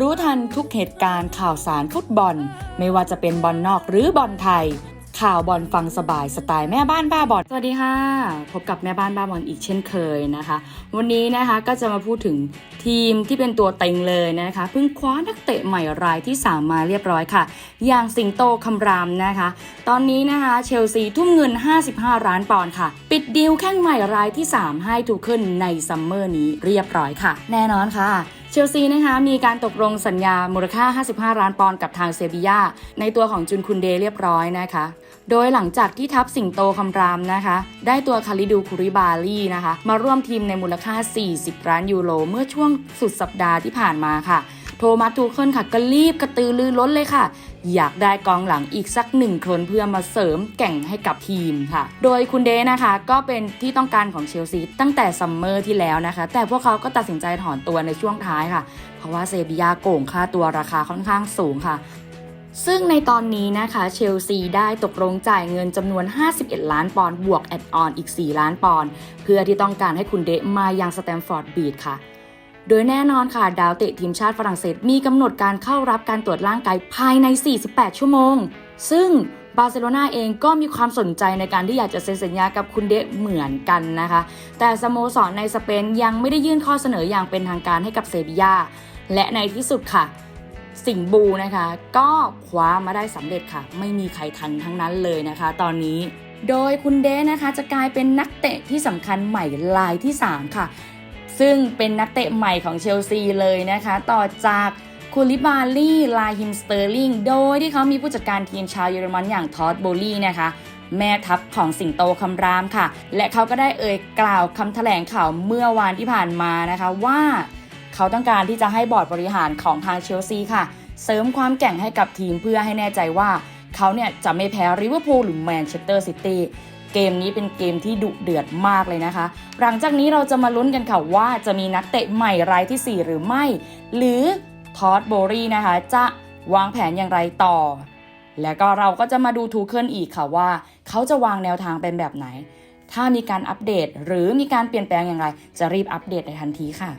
รู้ทันทุกเหตุการณ์ข่าวสารฟุตบอล ไม่ว่าจะเป็นบอลนอกหรือบอลไทย ข่าวบอลฟังสบายสไตล์แม่บ้านบ้าบอลสวัสดีค่ะ พบกับแม่บ้านบ้าบอลอีกเช่นเคยนะคะ วันนี้นะคะก็จะมาพูดถึงทีมที่เป็นตัวเต็งเลยนะคะเพิ่งคว้านักเตะใหม่รายที่ 3 มาเรียบร้อยค่ะ อย่างสิงโตคำรามนะคะ ตอนนี้นะคะเชลซีทุ่มเงิน 55 ล้านปอนด์ค่ะ ปิดดีลแข้งใหม่รายที่ 3 ให้ทูเคิลในซัมเมอร์นี้เรียบร้อยค่ะ แน่นอนค่ะ เชลซีนะคะมีการตกลงสัญญามูลค่า 55 ล้านปอนด์กับทางเซบียาในตัวของจุนคุนเดเรียบร้อยนะคะ โดยหลังจากที่ทัพสิงโตคำรามนะคะ ได้ตัวคาริดูคุริบาลีนะคะ มาร่วมทีมในมูลค่า 40 ล้านยูโรเมื่อช่วงสุดสัปดาห์ที่ผ่านมาค่ะ โทมัสทูเคิลค่ะก็รีบกระตือรือร้นเลยค่ะ อยากได้กองหลังอีกสักหนึ่งคนเพื่อมาเสริมแก่งให้กับทีมค่ะ โดยคุณเดนะคะก็เป็นที่ต้องการของเชลซีตั้งแต่ซัมเมอร์ที่แล้วนะคะ แต่พวกเขาก็ตัดสินใจถอนตัวในช่วงท้ายค่ะ เพราะว่าเซบียาโก่งค่าตัวราคาค่อนข้างสูงค่ะซึ่งในตอนนี้นะคะเชลซีได้ตกลงจ่ายเงินจำนวน 51 ล้านปอนด์บวกแอดออนอีก 4 ล้านปอนด์เพื่อที่ต้องการให้คุณเดะมายังสแตมฟอร์ดบีดค่ะ โดยแน่นอนค่ะ ดาวเตะทีมชาติฝรั่งเศสมีกำหนดการเข้ารับการตรวจร่างกายภายใน 48 ชั่วโมง ซึ่งบาร์เซโลนาเองก็มีความสนใจในการที่อยากจะเซ็นสัญญากับคุณเดะเหมือนกันนะคะ แต่สโมสรในสเปนยังไม่ได้ยื่นข้อเสนออย่างเป็นทางการให้กับเซบียา และในที่สุดค่ะ สิงบูนะคะ ก็คว้ามาได้สำเร็จค่ะ ไม่มีใครทันทั้งนั้นเลยนะคะ ตอนนี้โดยคุณเดนะคะจะกลายเป็นนักเตะที่สำคัญใหม่รายที่ 3 ค่ะ ซึ่งเป็นนักเตะใหม่ของเชลซีเลยนะคะ ต่อจากคูลิบาลีลาฮิมสเตอร์ลิงโดยที่เขามีผู้จัดการทีมชาวเยอรมันอย่างทอดโบลี่นะคะ แม่ทัพของสิงโตคำรามค่ะ และเขาก็ได้เอ่ยกล่าวคำแถลงข่าวเมื่อวานที่ผ่านมานะคะว่าเขาต้องการที่จะให้บอร์ดบริหารของทางเชลซีค่ะ เสริมความแกร่งให้กับทีมเพื่อให้แน่ใจว่าเขาเนี่ยจะไม่แพ้ริเวอร์พูลหรือแมนเชสเตอร์ซิตี้ เกมนี้เป็นเกมที่ดุเดือดมากเลยนะคะ หลังจากนี้เราจะมาลุ้นกันค่ะว่าจะมีนักเตะใหม่รายทีสี่4 หรือไม่ หรือทอดโบรีนะคะ จะวางแผนอย่างไรต่อ แล้วก็เราก็จะมาดูทูเคิลอีกค่ะว่า เขาจะวางแนวทางเป็นแบบไหน ถ้ามีการอัปเดตหรือมีการเปลี่ยนแปลงอย่างไร จะรีบอัปเดตในทันทีค่ะ